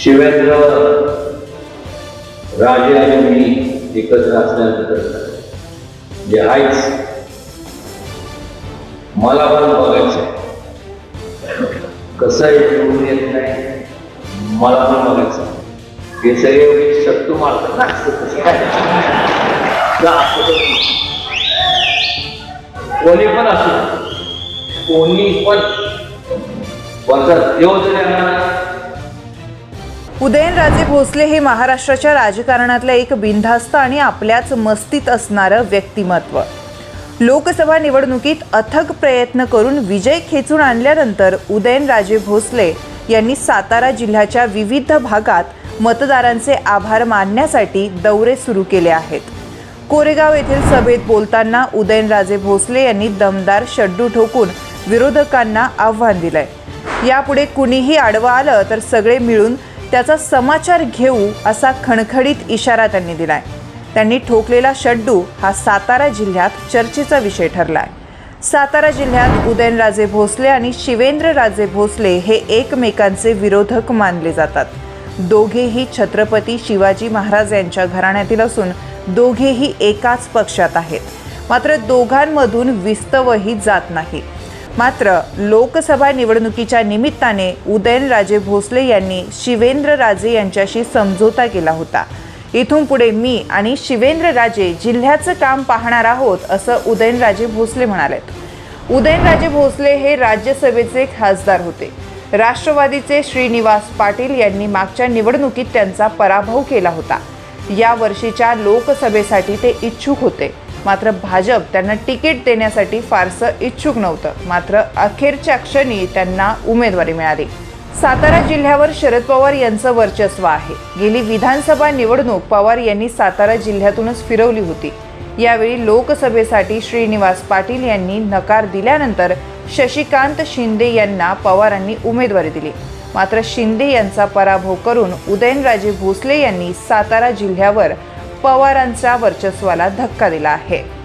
शिवेंद्र राजे आणि मी एकत्र असल्यानंतर जे म्हणजे आहेच मला पण बघायचं कसं आहे निवडून येत नाही. मला पण बघायचं हे सगळे एवढे मारतात कसं असं कोणी पण असू कोणी पण. कोणता देव जरी उदयनराजे भोसले हे महाराष्ट्राच्या राजकारणातलं एक बिनधास्त आणि आपल्याच मस्तीत असणारं व्यक्तिमत्व. लोकसभा निवडणुकीत अथक प्रयत्न करून विजय खेचून आणल्यानंतर उदयनराजे भोसले यांनी सातारा जिल्ह्याच्या विविध भागात मतदारांचे आभार मानण्यासाठी दौरे सुरू केले आहेत. कोरेगाव येथील सभेत बोलताना उदयनराजे भोसले यांनी दमदार शड्डू ठोकून विरोधकांना आव्हान दिलंय. यापुढे कुणीही आडवं आलं तर सगळे मिळून त्याचा समाचार घेऊ असा खणखडीत इशारा त्यांनी दिलाय. त्यांनी ठोकलेला शड्डू हा सातारा जिल्ह्यात चर्चेचा विषय ठरलाय. सातारा जिल्ह्यात उदयनराजे भोसले आणि शिवेंद्रराजे भोसले हे एकमेकांचे विरोधक मानले जातात. दोघेही छत्रपती शिवाजी महाराज यांच्या घराण्यातील असून दोघेही एकाच पक्षात आहेत. मात्र दोघांमधून विस्तवही जात नाही. मात्र लोकसभा निवडणुकीच्या निमित्ताने उदयनराजे भोसले यांनी शिवेंद्रराजे यांच्याशी समझोता केला होता. इथून पुढे मी आणि शिवेंद्रराजे जिल्ह्याचं काम पाहणार आहोत असं उदयनराजे भोसले म्हणालेत. उदयनराजे भोसले हे राज्यसभेचे खासदार होते. राष्ट्रवादीचे श्रीनिवास पाटील यांनी मागच्या निवडणुकीत त्यांचा पराभव केला होता. या वर्षीच्या लोकसभेसाठी ते इच्छुक होते. मात्र भाजप त्यांना तिकीट देण्यासाठी फारसं इच्छुक नव्हतं. मात्र अखेरच्या क्षणी त्यांना उमेदवारी मिळाली. सातारा जिल्ह्यावर शरद पवार यांचं वर्चस्व आहे. गेली विधानसभा निवडणूक पवार यांनी सातारा जिल्ह्यातूनच फिरवली होती. यावेळी लोकसभेसाठी श्रीनिवास पाटील यांनी नकार दिल्यानंतर शशिकांत शिंदे यांना पवारांनी उमेदवारी दिली. मात्र शिंदे यांचा पराभव करून उदयनराजे भोसले यांनी सातारा जिल्ह्यावर पवारांच्या वर्चस्वाला धक्का दिला आहे.